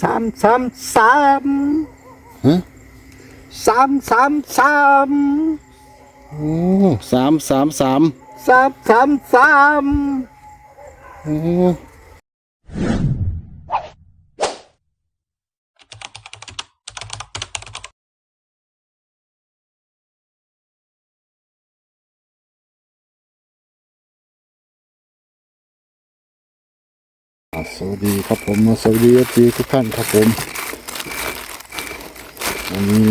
สามสามสามฮะสามสามสามโอ้สามสามสามสามสามสามโอ้ สวัสดีครับผมสวัสดีเอฟซีทุกท่านครับผมวันนี้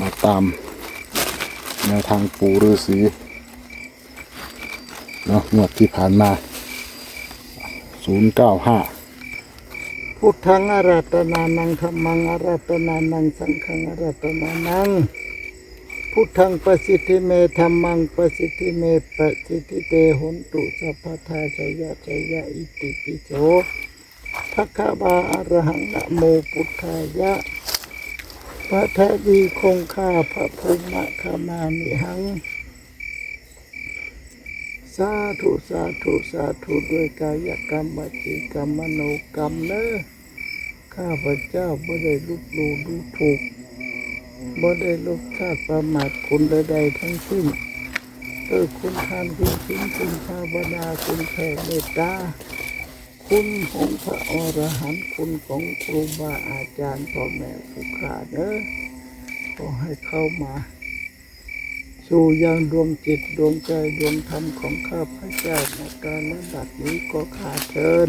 มาตามแนวทางปูฤาษีเนาะงวดที่ผ่านมา 095 พุทธังอารัตนานังธรรมังอารัตนานัง สังฆังอารัตนานัง พุทธังประสิทธิเมธรรมังประสิทธิเมประสิทธิเตหนตุสัพพทาจยะจยะอิติปิโสภะคะวาอะระหังนะโมพุทธายะพระทวีคงคาพระภูมะขามามิหัง สาธุสาธุสาธุด้วยกายกรรมวจีกรรมมโนกรรมเนอะข้าพเจ้าบ่ได้ลุกลูดูถูก บ่ได้ลุกชาติประมาทคุณใดๆทั้งสิ้นเออคุณทานคุณชินคุณภาวนาคุณแผ่เมตตาคุณของพระอรหันต์คุณของครูบาอาจารย์พ่อแม่ผู้ขาเนอะขอให้เข้ามาสู่ยังดวงจิตดวงใจดวงธรรมของข้าพเจ้าในการระดับนี้ก็ขาเชิญ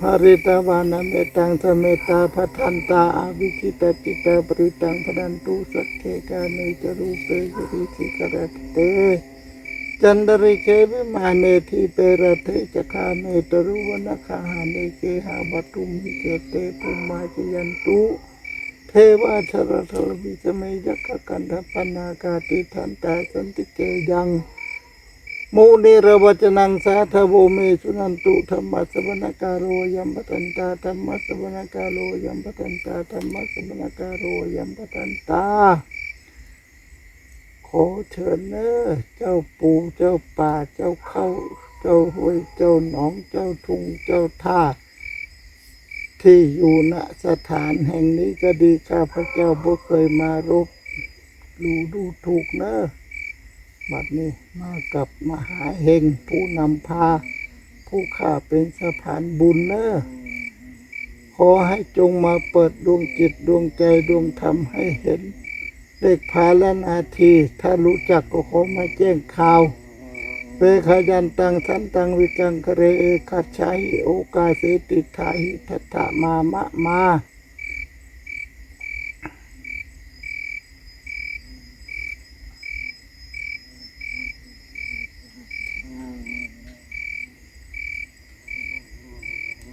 ภาริตาวานาเมตังสเมตาพัทันตาอาวิคิตาจิตาปริตังพดันตุสักเคกาเนจรูเปจริสิกรตเตจันดริเควิมาเนทีเปรเทจคาเมตรุวนคาหาเนเกหาบัตุมหิเกเตปุมมาจยันตุเทวาชรทรวิสเมยักขกันธปนากาติทันตาสันติเกยัง มูนิรวจนังสาธโวเมสุนันตุธรรมะสวนาการโรยัมปตันตาธรรมะสวนาการโรยัมปตันตาธรรมะสวนาการโรยัมปตันตา ขอเชิญเนอเจ้าปู่เจ้าป่าเจ้าเข้า เจ้าห้วยเจ้าหนองเจ้าทุ่งเจ้าท่าที่อยู่ณสถานแห่งนี้ก็ดีข้าพระเจ้าบ่เคยมารบดูดูถูกเนอะ บัดนี้มากับมหาเฮงผู้นำพา ผู้ข้าเป็นสะพานบุญเนอขอให้จงมาเปิดดวงจิตดวงใจดวงธรรมให้เห็นเลขพาและนาที ถ้ารู้จักก็ขอมาแจ้งข่าวเปขยันตังสันตังวิกังคะเรเอคัจฉาหิโอกาเสติทาหิทัตถะมามะมา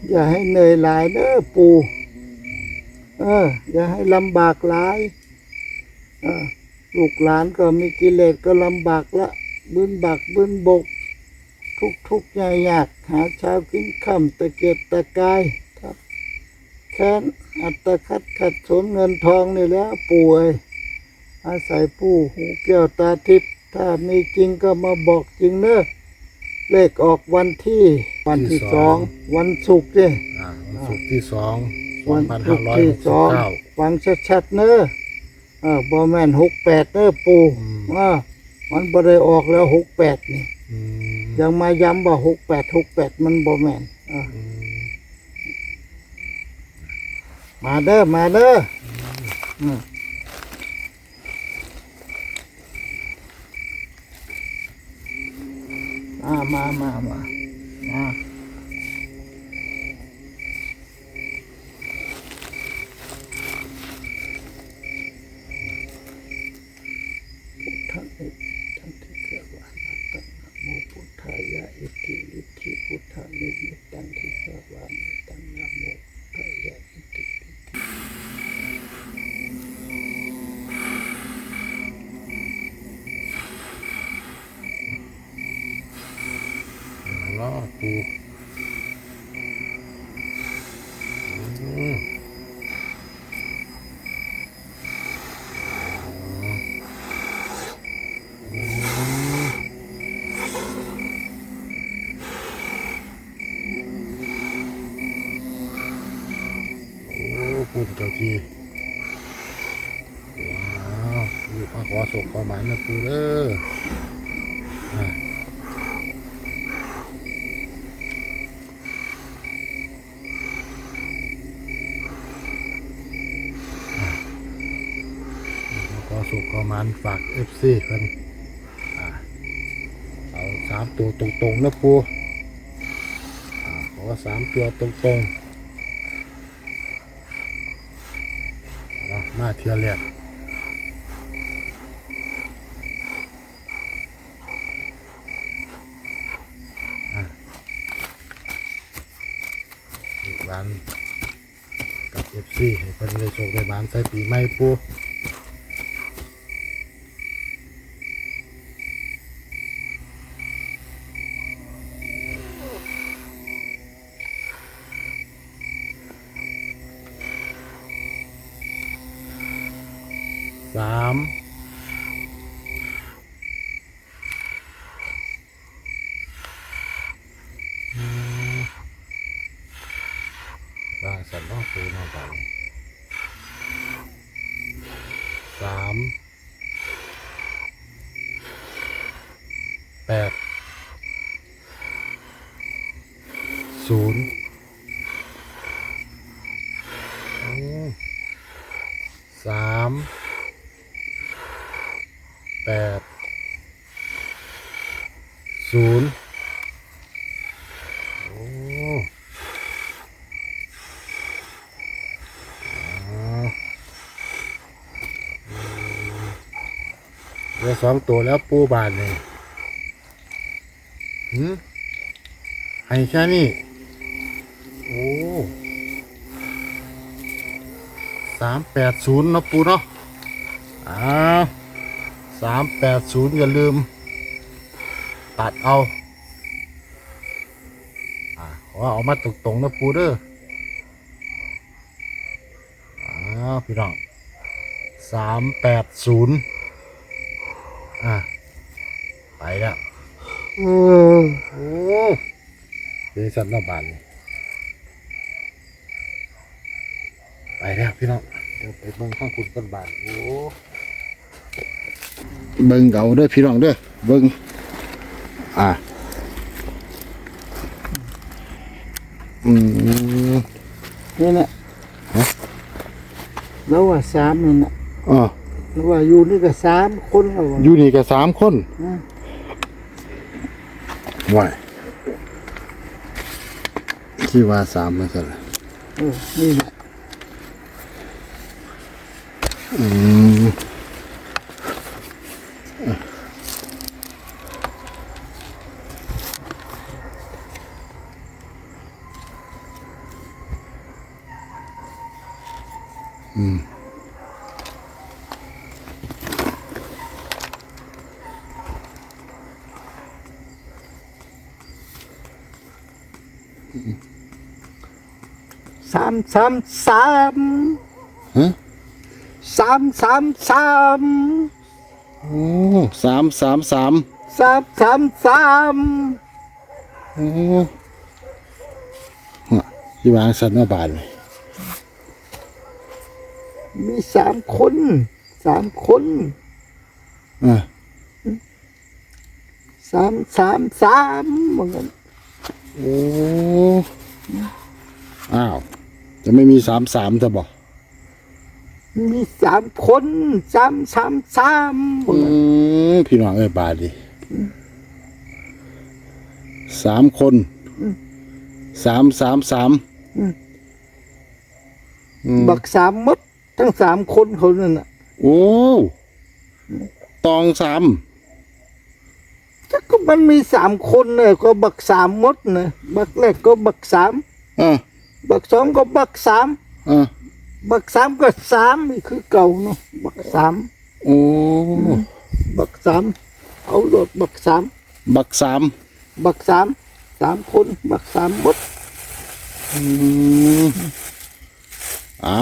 อย่าให้เหนื่อยหลายเด้อปู่เออ อย่าให้ลำบากหลายเออลูกหลานก็มีกิเลสก็ลำบากละบืนบักบืนบก ทุกทุกยากยากหาเช้ากินค่ำตะเกียกตะกายครับแค้นอัตคัดขัดสนเงินทองนี่แล้วป่วย อาศัยผู้หูแก้วตาทิพย์ถ้ามีจริงก็มาบอกจริงเนอะ เลขออกวันที่วันที่สองวันศุกร์เนี่ยอ่าวันศุกร์ที่สองสอวังนพันศุห้ากร์ร้อยที่หกสสิบองเก้าฟังชัดๆเนอะเออบอแมนหกแปดเนอะปูอ่ามันบ่ได้ออกแล้วหกแปดนี่อืมยังมาย้ำว่าหกแปดหกแปดมันบอแมนอ่าอืมมาเด้อมาเด้อ อืมมามามามามาพุทธังอิทันติเทวานัตตังนะโมพุทธายะอิติอิติพุทธานิมิตตังทิสวามิตังนะโมพุทธายะอิติอิติ ปูอืมโอ้ปูเจ้าทีว้าวปูมาขอส่งความหมายนะปูเด้ออะ ขอสุขขอ มันฝากเอฟซีเพิ่นเอาสามตัวตรงๆนะปูอขอสามตัวตรงๆเอามาเทียแรกอะอีกวันกับเอฟซีให้เพิ่นได้โชคได้บานใส่ปีใหม่ปู สามบางสัตว์ต้องซื้อมาบ้างสามแปดศูนย์อืมสาม แปดศูนย์โอ้อ๋ออืมเห ลือสองตัวแล้วปูบานเลยหืมให้แค่นี้โอ้สามแปดศูนย์นะปูเนาะอ้าวสามแปดศูนย์อย่าลืม ตัดเอาอ่าขอเอามาตรงๆนะปูเด้ออ้าวพี่น้องสามแปดศูนย์ อ่าไปแล้วเออโอ้ดีสัตว์นบานนี่ไปแล้วพี่น้องเดี๋ยวไปเบิ่งข้างคุณกันบานโอ้เบิ่งเก่าเด้อพี่น้องเด้อเบิ่งอ่าอืมนี่แหละแล้วว่าสามนี่นะอ๋อแล้ วว่าอยู่นี่ก็สามคนแล้วว่าอยู่นี่ก็สามคนอืมว่ายที่ว่าสามมาสั่นล่ะเออนี่แหละอืม สามสามสามฮะสามสามสามโอ้สามสามสามสามสามสามโอ้ฮะที่วางสันมาบานเลยมีสามคนสามคนอะสามสามสามเหมือนกันโอ้อ้าว จะไม่มีสามสามจะบอกมีสามคนสามสามสามเหมือนกันพี่น้องเอ้ยบาทดิสามคนสามสามสามอืมบักสามมดทั้งสามคนเขานั่นน่ะ โอ้ตองสามถ้าก็มันมีสามคนเนี่ยก็บักสามมดนะบักแรกก็บักสามอะ บักสองก็บักสามอะบักสามก็สามนี่คือเก่าเนาะบักสามโอ้บักสามเอาโดดบักสามบักสามบักสามสามคนบักสามบดอืมเอา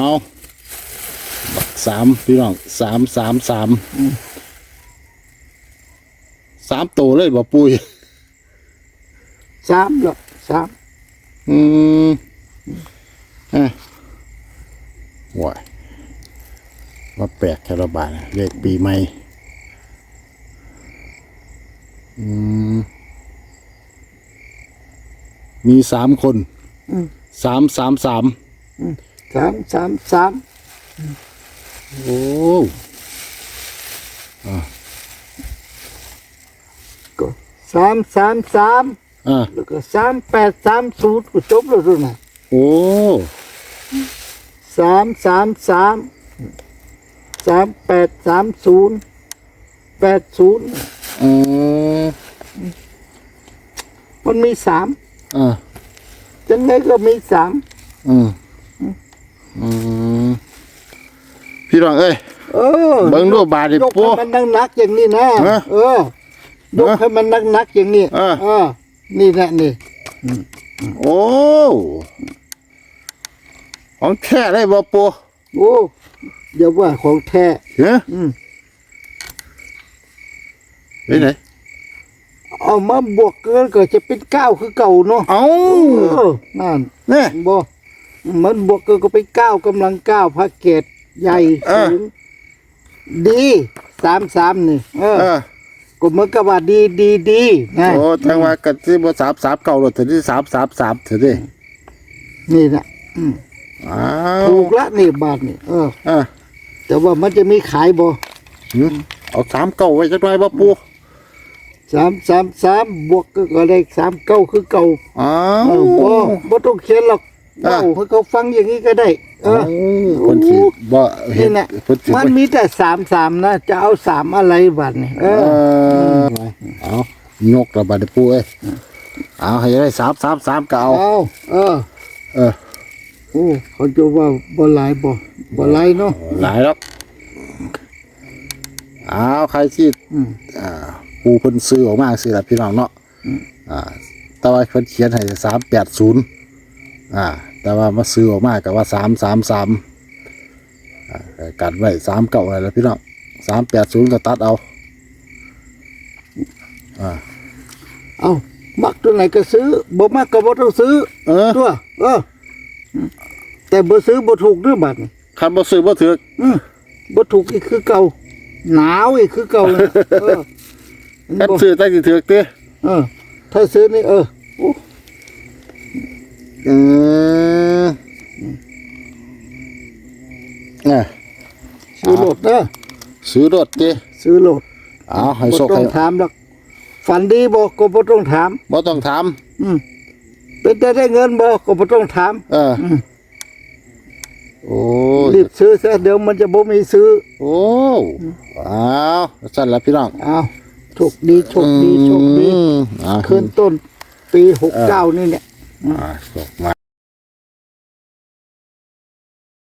บักสามพี่น้องสามสามสามสามโตเลยบ่ปุ้ยสามหรอกสามอืม ฮะว้ายว่าแปลกแคาราบาลนะเลขปีใหม่ อืม มีสามคนสามสามสาม สามสามสามโอ้ก็สามสามสามอะแล้วก็สามแปดสามศูนย์ก็จบแล้วด้วยนะ โอ้สามสามสามสามแปดสามศูนย์แปดศูนย์เออมันมีสามอะจังไงก็มีสามอืมอืมพี่รองเอ้ยเออเบิ่งดูบาดดิยกปูให้มันหนักๆอย่างนี้นะฮะเออยกให้มันหนักๆอย่างนี้เออเออ นี่แหละนี่ โอ้ ของแท้ได้บ่ปูโอ้อย่าว่าของแท้เฮ้ยอืมไปไหนเอามาบวกกันก็จะเป็นเก้าคือเก่าเนาะเอ้าเออนั่นเนี่ยบ่มันบวกกันก็เป็นเก้ากำลังเก้าพระเกตใหญ่เออสูงดีสามสามนี่เออเออก็เหมือนกับว่าดีดีดีนะโอ้จังว่ากันที่บ่สามสามเก่าหรอกถึงที่สามสามสามเถอะดินี่นะอ้าวถูกละนี่บาทนี่เออ อะแต่ว่ามันจะมีขายบ่หืมเอาสามเก่าไว้จักหน่อยบ่ปูสามสามสามบวกก็ได้สามเก้าคือเก่าอ้าเอว อบ่บ่ต้องเขียนหรอกอะ เล่าให้เขาฟังอย่างนี้ก็ได้ เออ คนที่บ่เห็นี่นนะคนที่มันมีแต่สามสามนะ จะเอาสามอะไรบัดนี่เอเอออเอายกระบาดปูเอ้ยเอาให้ได้สามสามสามก็เอา เอาเออ เออ โอ้เขาจะว่าบ่หลายบ่บ่หลายเนาะหลายแล้วเอาใครที่อืมอ่าปูเพิ่นซื้อออกมาซื้อละพี่น้องเนาะอ่าแต่ว่าเพิ่นเขียนให้สามแปดศูนย์อ่า แต่ว่ามาซื้อออกมากับว่าสามสามสามอ่าก็กันไว้สามเก่าอะไรแล้วพี่น้องสามแปดศูนย์ก็ตัดเอาอ่าเอามักตัวไหนก็ซื้อบ่มักก็บ่ต้องซื้อเออ ตัวเอออืม แต่บ่ซื้อบ่ถูกเด้อบัดนี่คันบ่ซื้อบ่ถืออืมบ่ถูกอีกคือเก่า หนาวอีกคือเก่าเลยเออคันบ่ซื้อได้สิถือเต้เออ ถ้าซื้อนี่เออโอ้เออเนี่ยซื้อโหลดเด้อซื้อรถเต้ซื้อโหลดเอาให้บ่โชคต้อให้งถามหรอกฝันดีบ่ก็บ่ต้องถามบ่ต้องถาม อืม เป็นแต่ได้เงินบ่ก็บ่ต้องถามเอออมโอ้รีบซื้อซะเดี๋ยวมันจะบ่มีซื้อโอ้อ้าวสั่นละพี่น้องอ้าวโชคดีโชคดีโชคดีอืมอ่าขึ้นต้นปีหกเก้านี่เนี่ย อ่าโชคมา